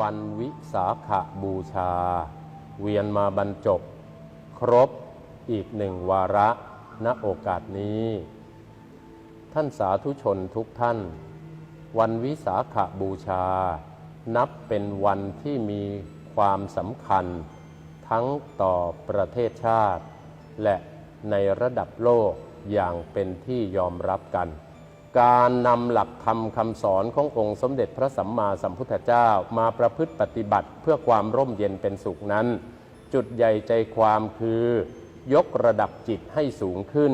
วันวิสาขบูชา เวียนมาบรรจบ ครบอีกหนึ่งวาระณโอกาสนี้ ท่านสาธุชนทุกท่าน วันวิสาขบูชา นับเป็นวันที่มีความสำคัญ ทั้งต่อประเทศชาติ และในระดับโลกอย่างเป็นที่ยอมรับกัน การนำหลักธรรมคำสอนขององค์สมเด็จพระสัมมาสัมพุทธเจ้ามาประพฤติปฏิบัติเพื่อความร่มเย็นเป็นสุขนั้น จุดใหญ่ใจความคือ ยกระดับจิตให้สูงขึ้น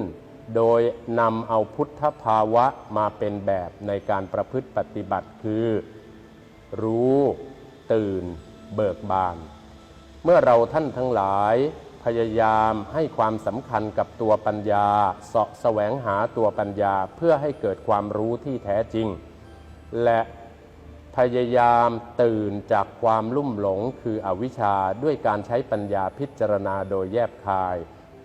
โดยนำเอาพุทธภาวะมาเป็นแบบในการประพฤติปฏิบัติคือ รู้ ตื่น เบิกบาน เมื่อเราท่านทั้งหลาย พยายามให้ความสำคัญกับตัวปัญญาเสาะแสวงหาตัวปัญญาเพื่อให้เกิดความรู้ที่แท้จริง และพยายามตื่นจากความลุ่มหลงคืออวิชชาด้วยการใช้ปัญญาพิจารณาโดยแยบคาย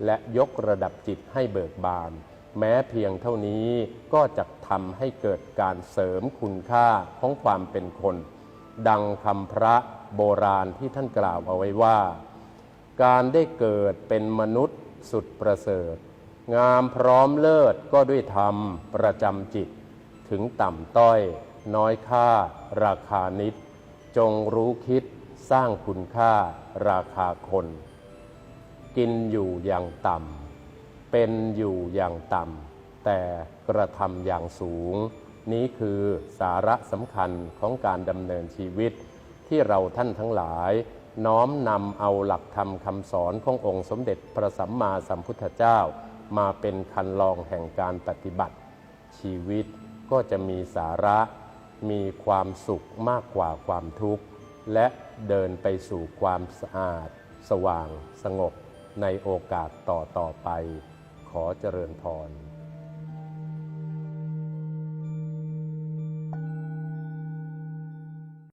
และยกระดับจิตให้เบิกบาน แม้เพียงเท่านี้ก็จะทำให้เกิดการเสริมคุณค่าของความเป็นคน ดังคำพระโบราณที่ท่านกล่าวเอาไว้ว่า การได้เกิดเป็นมนุษย์สุดประเสริฐ งามพร้อมเลิศก็ด้วยธรรมประจำจิต ถึงต่ำต้อย น้อยค่า ราคานิด จงรู้คิดสร้างคุณค่าราคาคน กินอยู่อย่างต่ำเป็นอยู่อย่างต่ำแต่กระทำอย่างสูง นี้คือสาระสำคัญของการดำเนินชีวิต ที่เราท่านทั้งหลาย น้อมนำเอาหลักธรรมคำสอนขององค์สมเด็จพระสัมมาสัมพุทธเจ้า มาเป็นคันลองแห่งการปฏิบัติ ชีวิตก็จะมีสาระ มีความสุขมากกว่าความทุกข์ และเดินไปสู่ความสะอาด สว่างสงบในโอกาสต่อต่อไป ขอเจริญพร